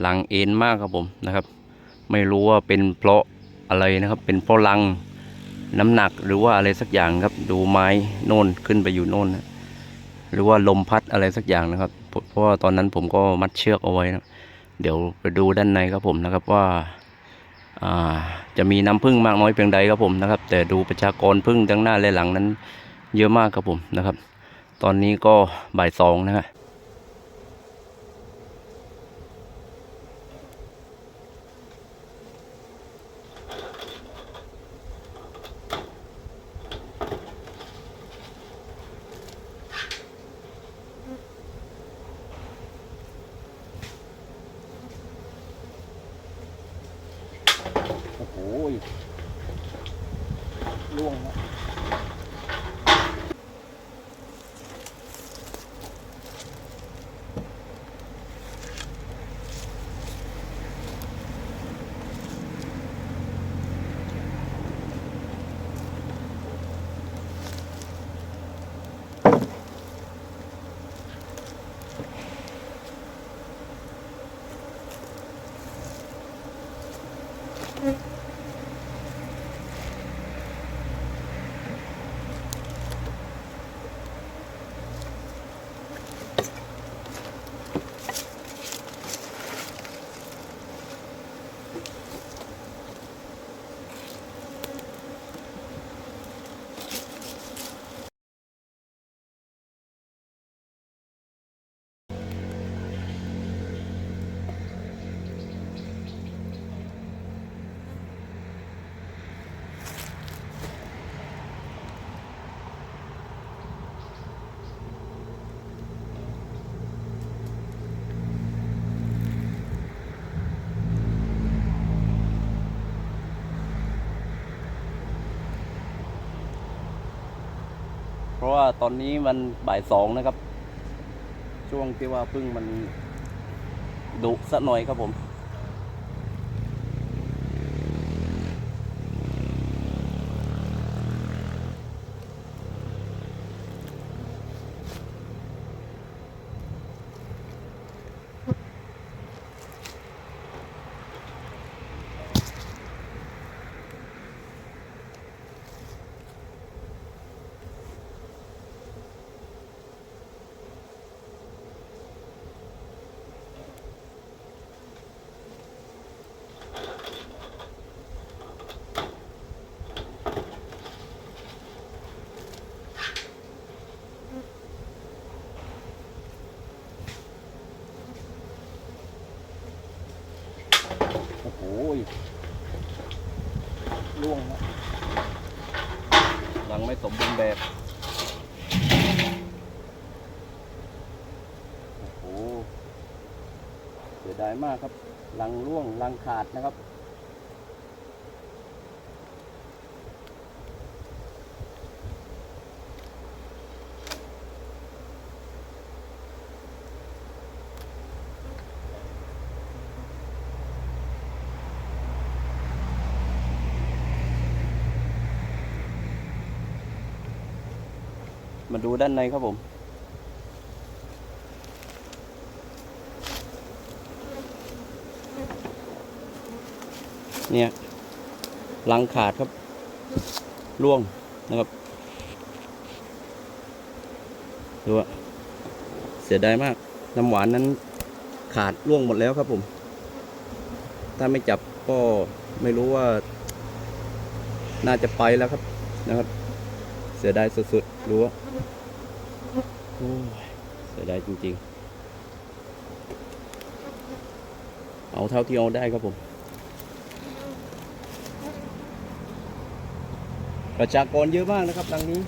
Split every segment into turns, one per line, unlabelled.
หลังเอ็นมากครับผมนะครับ ไม่รู้ว่าเป็นเพราะอะไรนะครับ เป็นเพราะลังน้ำหนักหรือว่าอะไรสักอย่างครับ ดูไม้โน่นขึ้นไปอยู่โน่นนะหรือว่าลมพัดอะไรสักอย่างนะครับ เพราะว่าตอนนั้นผมก็มัดเชือกเอาไว้นะเดี๋ยวไปดูด้านในครับผมนะครับว่าจะมีน้ำพึ่งมากน้อยเพียงใดครับผมนะครับ แต่ดูประชากรพึ่งทั้งหน้าและหลังนั้น เยอะมากครับผมนะครับ ตอนนี้ก็บ่ายสองนะฮะโตอนนี้มันบ่ายสองนะครับ ช่วงที่ว่าพึ่งมันดุสักหน่อยครับผม โยล่วงนะหลังไม่สมบูรณ์แบบ โอ้โหเสียดายมากครับลังร่วงลังขาดนะครับ มาดูด้านในครับผม เนี่ยลังขาดครับร่วงนะครับดูว่าเสียดายมาก น้ำหวานนั้นขาดร่วงหมดแล้วครับผม ถ้าไม่จับก็ไม่รู้ว่า น่าจะไปแล้วครับนะครับ เสียดายสุดๆรู้ว่าเสียดายจริงๆ เอาเท่าที่เอาได้ครับผม ประชากรเยอะมากนะครับดังนี้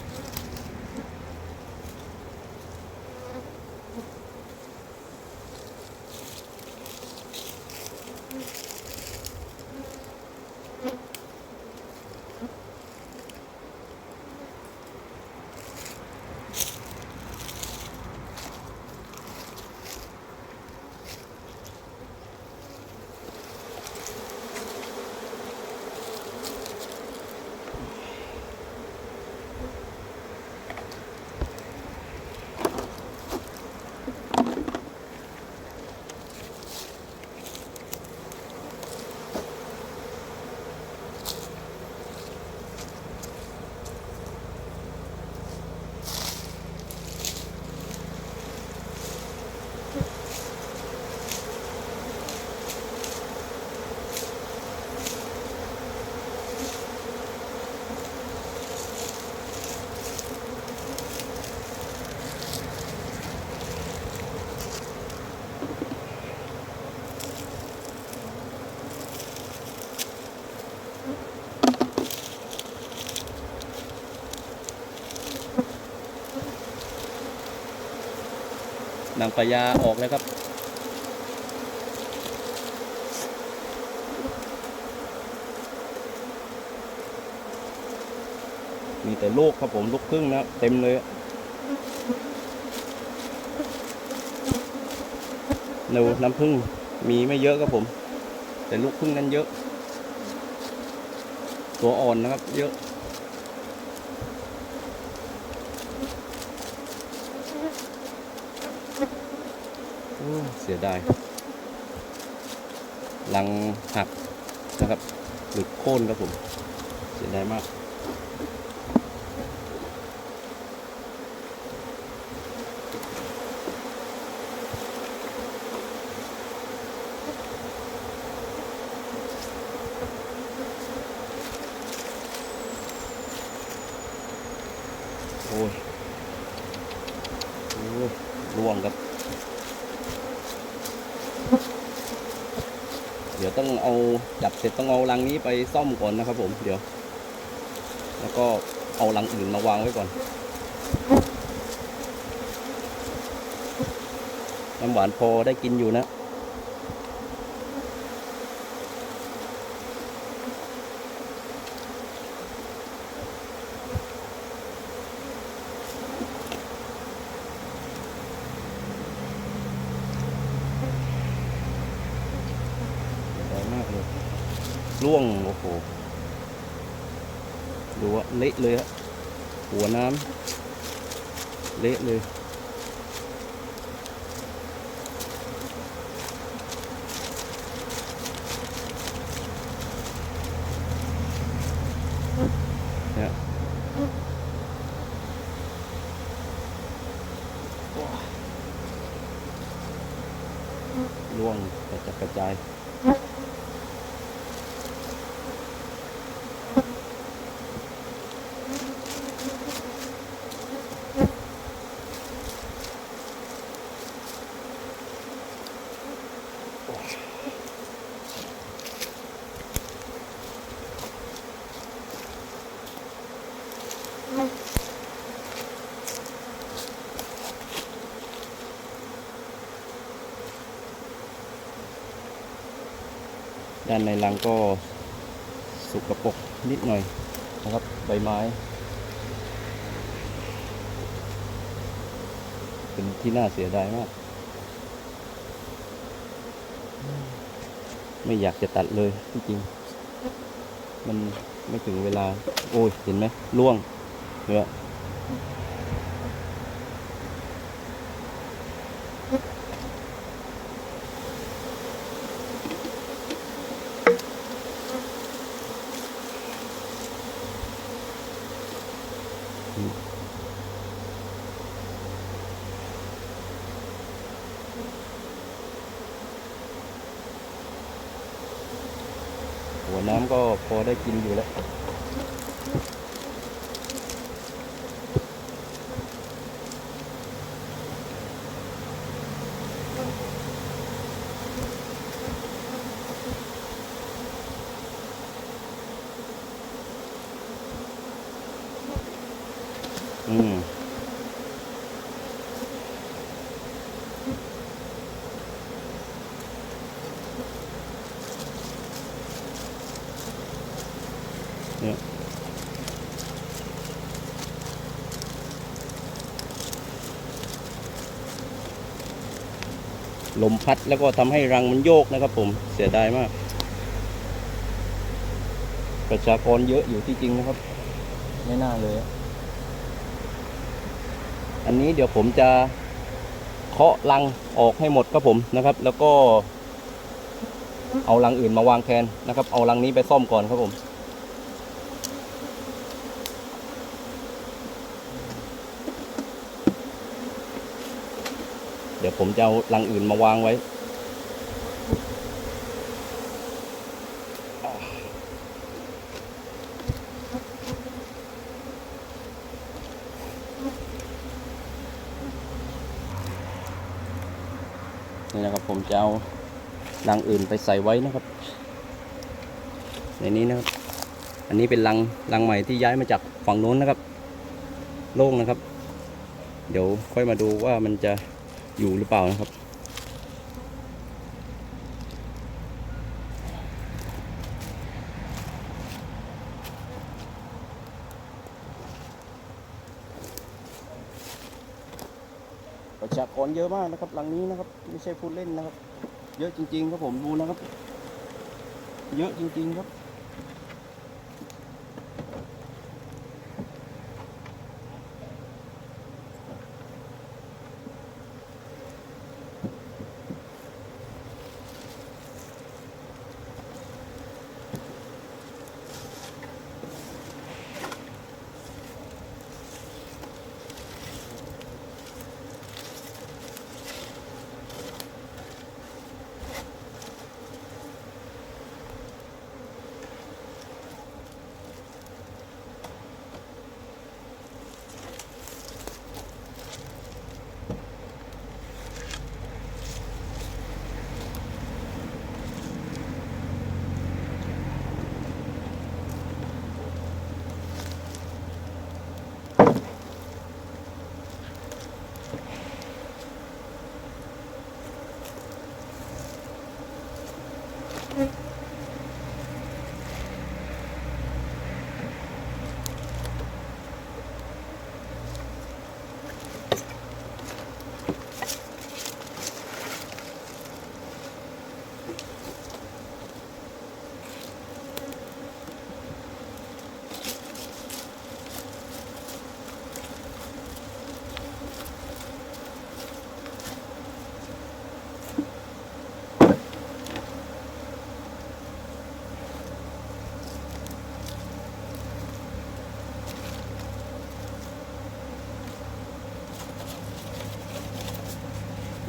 นางพญาออกแล้วครับ มีแต่ลูกครับผมลูกครึ่งนะเต็มเลย หนูน้ำผึ้งมีไม่เยอะครับผม แต่ลูกพึ่งนั้นเยอะ ตัวอ่อนนะครับ เยอะ เสียดายลังหักนะครับหลุดโค่นครับผม เสียดายมาก โอ้ยโอ้ยร่วงครับ เดี๋ยวต้องเอาจับเสร็จต้องเอารังนี้ไปซ่อมก่อนนะครับ ผมเดี๋ยว แล้วก็เอารังอื่นมาวางไว้ก่อนน้ำหวานพอได้กินอยู่นะ สวยมากเลย ร่วง โอ้โห ดูว่าเละเลยฮะหัวน้ำเละเลย เนี่ยร่วงกระจัดกระจาย ด้านในรังก็สุกปรกนิดหน่อยนะครับใบไม้ เป็นที่น่าเสียดายมาก ไม่อยากจะตัดเลยจริงๆมันไม่ถึงเวลา โอ้ย เห็นไหมร่วงเนี่ยหัวน้ำก็พอ ได้กินอยู่แล้ ลมพัดแล้วก็ทำให้รังมันโยกนะครับผมเสียดายมาก ประชากรเยอะอยู่ที่จริงนะครับ ไม่น่าเลยอะอันนี้เดี๋ยวผมจะเคาะรังออกให้หมดครับผมนะครับ แล้วก็ เอารังอื่นมาวางแทนนะครับ เอารังนี้ไปซ่อมก่อนครับผม เดี๋ยวผมจะเอารังอื่นมาวางไว้ นี่นะครับผมจะเอารังอื่นไปใส่ไว้นะครับ ในนี้นะครับ อันนี้เป็นรังรังใหม่ที่ย้ายมาจากฝั่งโน้นนะครับ โล่งนะครับ เดี๋ยวค่อยมาดูว่ามันจะ อยู่หรือเปล่านะครับ ประชากรเยอะมากนะครับ หลังนี้นะครับ ไม่ใช่พูดเล่นนะครับ เยอะจริง ๆ ครับผมดูนะครับ เยอะจริง ๆ ครับ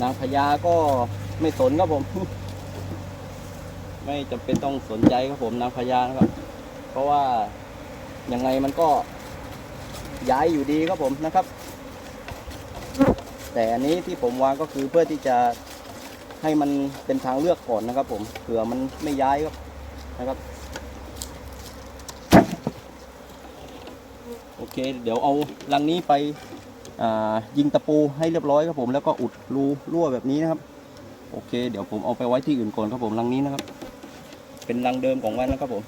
นางพญาก็ไม่สนครับผม ไม่จำเป็นต้องสนใจครับผมนางพญานะครับ เพราะว่ายังไงมันก็ย้ายอยู่ดีครับผมนะครับ แต่อันนี้ที่ผมวางก็คือเพื่อที่จะให้มันเป็นทางเลือกก่อนนะครับ ผมเผื่อมันไม่ย้ายครับนะครับ โอเค เดี๋ยวเอาลังนี้ไป ยิงตะปูให้เรียบร้อยครับผมแล้วก็อุดรูรั่วแบบนี้นะครับ โอเค เดี๋ยวผมเอาไปไว้ที่อื่นก่อนครับผมรังนี้นะครับ เป็นรังเดิมของมันนะครับผม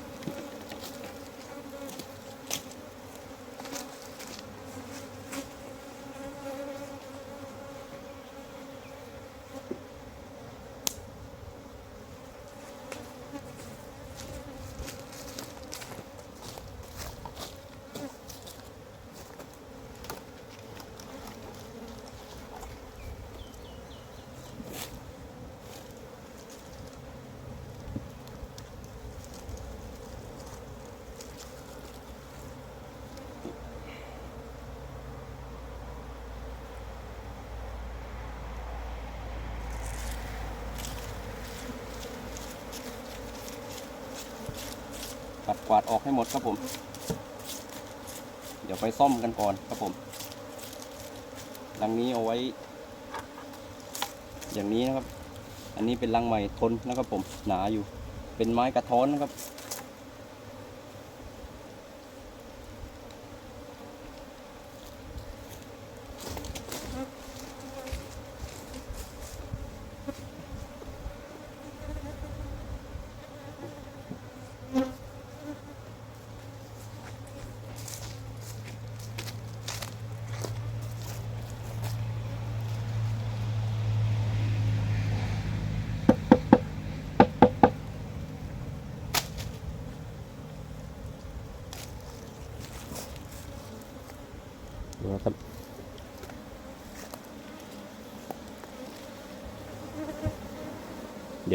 ับกวาดออกให้หมดครับผม เดี๋ยวไปซ่อมกันก่อนครับผม ลังนี้เอาไว้ อย่างนี้นะครับ อันนี้เป็นลังใหม่ทนนะครับผมหนาอยู่ เป็นไม้กระท้อนนะครับ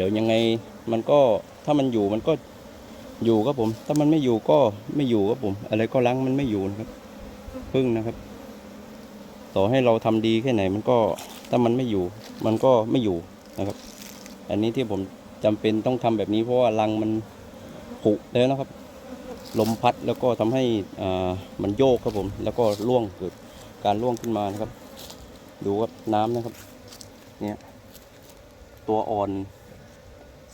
ดี๋ยวยังไงมันก็ถ้ามันอยู่มันก็อยู่ครับผม ถ้ามันไม่อยู่ก็ไม่อยู่ครับผม อะไรก็ล้างมันไม่อยู่นะครับพึ่งนะครับ ต่อให้เราทำดีแค่ไหน มันก็ถ้ามันไม่อยู่ มันก็ไม่อยู่นะครับ อันนี้ที่ผมจำเป็นต้องทำแบบนี้เพราะว่ารังมันผุแล้วนะครับ ลมพัดแล้วก็ทำให้อ่ามันโยกครับผม แล้วก็ร่วงเกิดการร่วงขึ้นมานะครับ ดูครับน้ำนะครับ เนี่ย ตัวอ่อน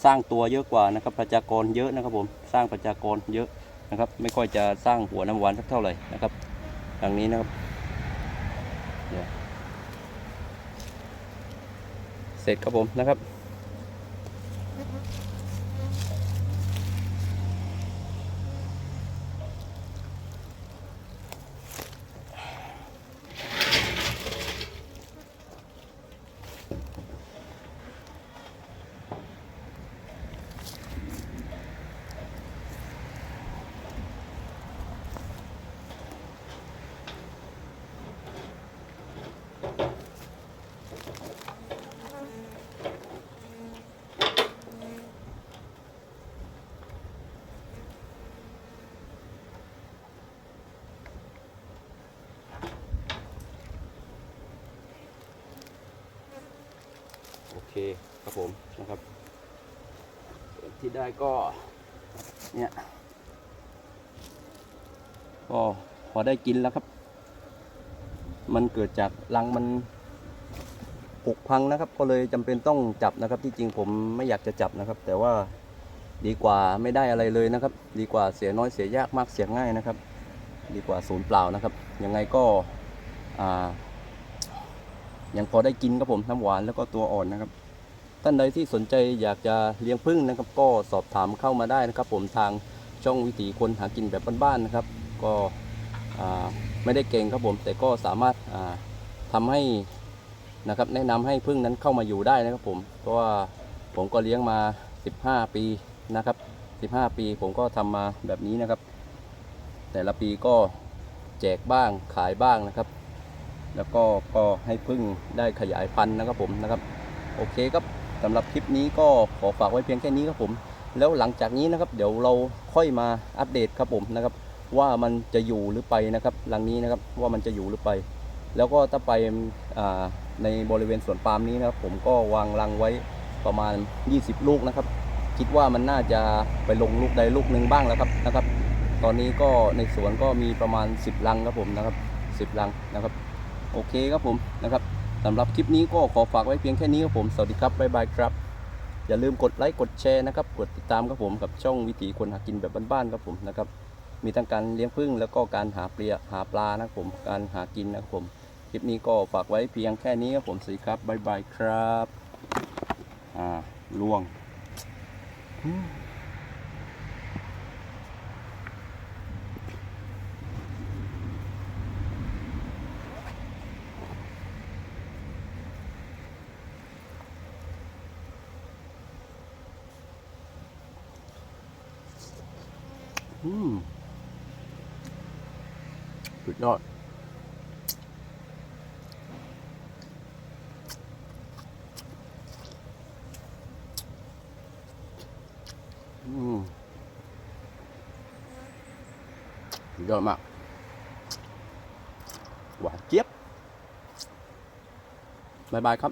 สร้างตัวเยอะกว่านะครับประชากรเยอะนะครับผมสร้างประชากรเยอะนะครับ ไม่ค่อยจะสร้างหัวน้ำหวานสักเท่าไหร่นะครับดังนี้นะครับเสร็จครับผมนะครับ เคครับผมนะครับ ที่ได้ก็เนี่ยก็พอได้กินแล้วครับ มันเกิดจากรังมันผุพังนะครับ ก็เลยจำเป็นต้องจับนะครับ ที่จริงผมไม่อยากจะจับนะครับ แต่ว่าดีกว่าไม่ได้อะไรเลยนะครับ ดีกว่าเสียน้อยเสียยากมากเสียง่ายนะครับ ดีกว่าศูนย์เปล่านะครับ ยังไงก็อ่ายังพอได้กินครับผมน้ำหวานแล้วก็ตัวอ่อนนะครับ ท่านใดที่สนใจอยากจะเลี้ยงผึ้งนะครับ ก็สอบถามเข้ามาได้นะครับ ผมทางช่องวิถีคนหากินแบบบ้านๆนะครับ ก็ไม่ได้เก่งครับผม แต่ก็สามารถาทำให้นะครับแนะนำให้ผึ้งนั้นเข้ามาอยู่ได้นะครับ ผมเพราะว่าผมก็เลี้ยงมา 15 ปีนะครับ 15 ปีผมก็ทำมาแบบนี้นะครับ แต่ละปีก็แจกบ้างขายบ้างนะครับ แล้วก็ก็ให้พึ่งได้ขยายพันธุ์นะครับผมนะครับ โอเคครับ สำหรับคลิปนี้ก็ขอฝากไว้เพียงแค่นี้ครับผม แล้วหลังจากนี้นะครับ เดี๋ยวเราค่อยมาอัปเดตครับผมนะครับ ว่ามันจะอยู่หรือไปนะครับหลังนี้นะครับว่ามันจะอยู่หรือไป แล้วก็ถ้าไปาในบริเวณสวนปาล์มนี้นะครับ ผมก็วางรังไว้ประมาณ 20 ลูกนะครับ คิดว่ามันน่าจะไปลงลูกใดลูกหนึ่งบ้างแล้วครับนะครับ ตอนนี้ก็ในสวนก็มีประมาณ 10ลังครับผมนะครับ 10ลังนะครับ โอเคครับผมนะครับ สำหรับคลิปนี้ก็ขอฝากไว้เพียงแค่นี้ครับผม สวัสดีครับ บ๊ายบายครับ อย่าลืมกดไลค์ กดแชร์นะครับ กดติดตามครับผมกับช่องวิถีคนหากินแบบบ้านๆครับผมนะครับ มีทั้งการเลี้ยงผึ้งแล้วก็การหาเปลียหาปลานะครับผม การหากินนะครับผม คลิปนี้ก็ฝากไว้เพียงแค่นี้ครับผม สวัสดีครับ บ๊ายบายครับ อ่าล่วง อืมสุดยอดอืมสุดยอดมากหวานเจี๊ยบบ๊ายบายครับ